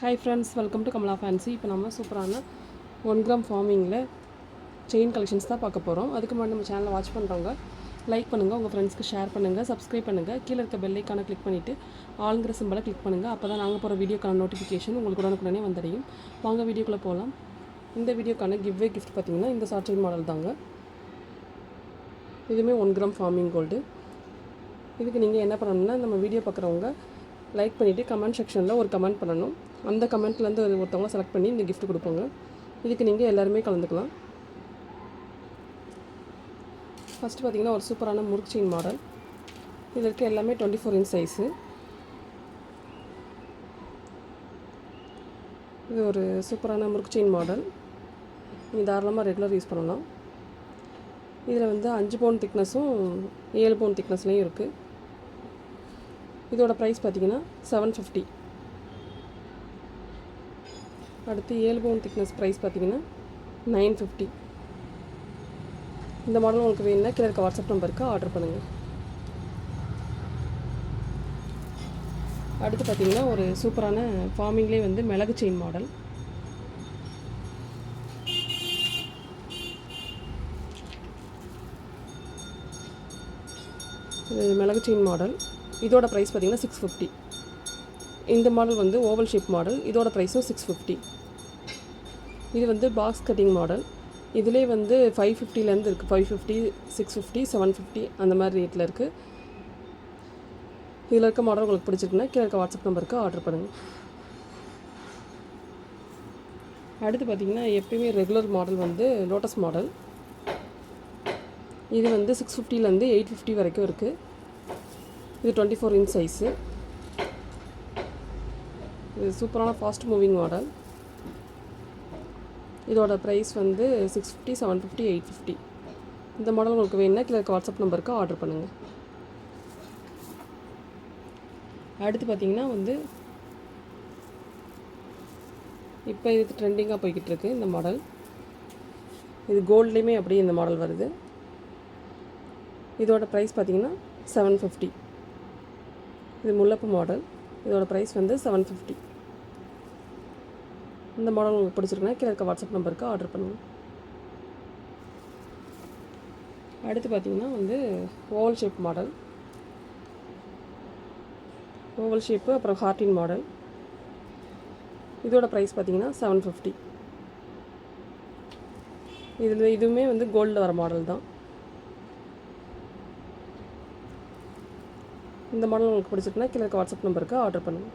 Hi friends welcome to Kamala fancy இப்போ நம்ம சூப்பரான ஒன் கிராம் ஃபார்மிங்கில் செயின் கலெக்ஷன்ஸ் தான் பார்க்க போகிறோம் அதுக்கு முன்னாடி நம்ம சேனலை வாட்ச் பண்ணுறவங்க லைக் பண்ணுங்கள் உங்கள் ஃப்ரெண்ட்ஸ்க்கு ஷேர் பண்ணுங்கள் சப்ஸ்கிரைப் பண்ணுங்கள் கீழே இருக்க பெல்லைக்கான கிளிக் பண்ணிவிட்டு ஆளுங்கிற சிம்பலை கிளிக் பண்ணுங்கள் அப்போ தான் நாங்கள் போகிற வீடியோக்கான நோட்டிஃபிகேஷன் உங்களுக்கு உடனுக்குடனே வந்தடையும். வாங்க வீடியோக்குள்ளே போகலாம் இந்த வீடியோக்கான கிவ்வே கிஃப்ட் பார்த்தீங்கன்னா இந்த ஷார்ட் மாடல் தாங்க. இதுவுமே ஒன் கிராம் ஃபார்மிங் கோல்டு இதுக்கு நீங்கள் என்ன பண்ணணும்னா நம்ம வீடியோ பார்க்குறவங்க லைக் பண்ணிவிட்டு கமெண்ட் செக்ஷனில் ஒரு கமெண்ட் பண்ணணும். அந்த கமெண்ட்லேருந்து ஒருத்தவங்க செலக்ட் பண்ணி இந்த கிஃப்ட் கொடுப்போங்க. இதுக்கு நீங்கள் எல்லாருமே கலந்துக்கலாம். ஃபஸ்ட்டு பார்த்தீங்கன்னா ஒரு சூப்பரான முறுக்கு செயின் மாடல் இதில் இருக்க எல்லாமே டுவெண்ட்டி ஃபோர் இன்ச் சைஸு இது ஒரு சூப்பரான முறுக்கு செயின் மாடல் நீங்கள் தாராளமாக ரெகுலர் யூஸ் பண்ணலாம். இதில் வந்து அஞ்சு பவுன் திக்னஸும் ஏழு பவுன் திக்னஸ்லேயும் இருக்குது இதோட ப்ரைஸ் பார்த்தீங்கன்னா செவன் ஃபிஃப்டி அடுத்து ஏழு பவுன் திக்னஸ் ப்ரைஸ் பார்த்தீங்கன்னா நைன் ஃபிஃப்டி இந்த மாடல் உங்களுக்கு வேணும்னா கீழே இருக்க வாட்ஸ்அப் நம்பருக்கு ஆர்டர் பண்ணுங்கள் அடுத்து பார்த்தீங்கன்னா ஒரு சூப்பரான ஃபார்மிங்லேயே வந்து மிளகு செயின் மாடல் இது மிளகு செயின் மாடல் இதோட ப்ரைஸ் பார்த்தீங்கன்னா சிக்ஸ் ஃபிஃப்டி இந்த மாடல் வந்து ஓவல் ஷேப் மாடல் இதோட ப்ரைஸும் சிக்ஸ் ஃபிஃப்டி இது வந்து பாக்ஸ் கட்டிங் மாடல் இதிலே வந்து ஃபைவ் ஃபிஃப்டிலேருந்து இருக்குது five fifty six fifty seven fifty அந்த மாதிரி ரேட்டில் இருக்குது இதில் இருக்க மாடல் உங்களுக்கு பிடிச்சிருக்குன்னா கீழே இருக்க வாட்ஸ்அப் நம்பருக்கு ஆர்டர் பண்ணுங்கள் அடுத்து பார்த்தீங்கன்னா எப்பயுமே ரெகுலர் மாடல் வந்து லோட்டஸ் மாடல் இது வந்து சிக்ஸ் ஃபிஃப்டிலேருந்து எயிட் ஃபிஃப்டி வரைக்கும் இருக்குது இது டுவெண்ட்டி ஃபோர் இன்ச் சைஸு இது சூப்பரான ஃபாஸ்ட் மூவிங் மாடல் இதோட ப்ரைஸ் வந்து six fifty seven fifty eight fifty இந்த மாடல் உங்களுக்கு வேணும்னா கீழே வாட்ஸ்அப் நம்பருக்கு ஆர்டர் பண்ணுங்கள் அடுத்து பார்த்தீங்கன்னா வந்து இப்போ இது ட்ரெண்டிங்காக போய்கிட்டு இருக்கு இந்த மாடல் இது கோல்ட்லேயுமே அப்படியே இந்த மாடல் வருது. இதோட ப்ரைஸ் பார்த்தீங்கன்னா செவன் ஃபிஃப்டி இது முல்லப்பு மாடல் இதோட ப்ரைஸ் வந்து செவன் ஃபிஃப்டி இந்த மாடல் உங்களுக்கு பிடிச்சிருக்குன்னா கீழே இருக்க வாட்ஸ்அப் நம்பருக்கு ஆர்டர் பண்ணுங்கள் அடுத்து பார்த்தீங்கன்னா வந்து oval shape model oval shape அப்புறம் ஹார்டின் மாடல் இதோட ப்ரைஸ் பார்த்திங்கன்னா செவன் ஃபிஃப்டி இதில் இதுவுமே வந்து கோல்டில் வர மாடல் தான். இந்த மாடல் உங்களுக்கு பிடிச்சிருக்குன்னா கீழே இருக்க வாட்ஸ்அப் நம்பருக்கு ஆர்டர் பண்ணுங்கள்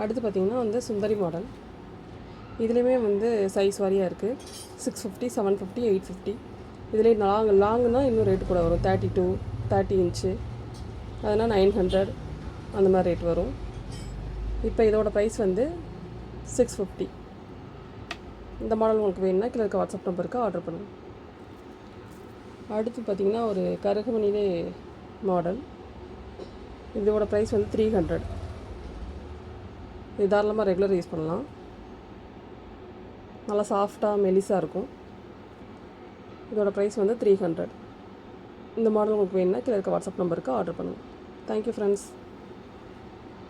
அடுத்து பார்த்தீங்கன்னா வந்து சுந்தரி மாடல். இதுலேயுமே வந்து சைஸ் வாரியாக இருக்குது six fifty seven fifty eight fifty இதிலே லாங் லாங்குனா இன்னும் ரேட்டு கூட வரும். தேர்ட்டி டூ தேர்ட்டி இன்ச்சு அதனால் நைன் ஹண்ட்ரட் அந்த மாதிரி ரேட் வரும். இப்போ இதோட ப்ரைஸ் வந்து சிக்ஸ் ஃபிஃப்டி இந்த மாடல் உங்களுக்கு வேணும்னா கீழே இருக்க வாட்ஸ்அப் நம்பருக்கு ஆர்டர் பண்ணுங்கள் அடுத்து பார்த்தீங்கன்னா ஒரு கருகமணிலே மாடல் இதோட ப்ரைஸ் வந்து த்ரீ ஹண்ட்ரட் இது தாராளமாக ரெகுலர் யூஸ் பண்ணலாம். நல்லா சாஃப்டாக மெலிசாக இருக்கும். இதோட ப்ரைஸ் வந்து த்ரீ ஹண்ட்ரட் இந்த மாடல் உங்களுக்கு வேணும்னா கீழே இருக்க வாட்ஸ்அப் நம்பருக்கு ஆர்டர் பண்ணுங்கள் தேங்க்யூ ஃப்ரெண்ட்ஸ்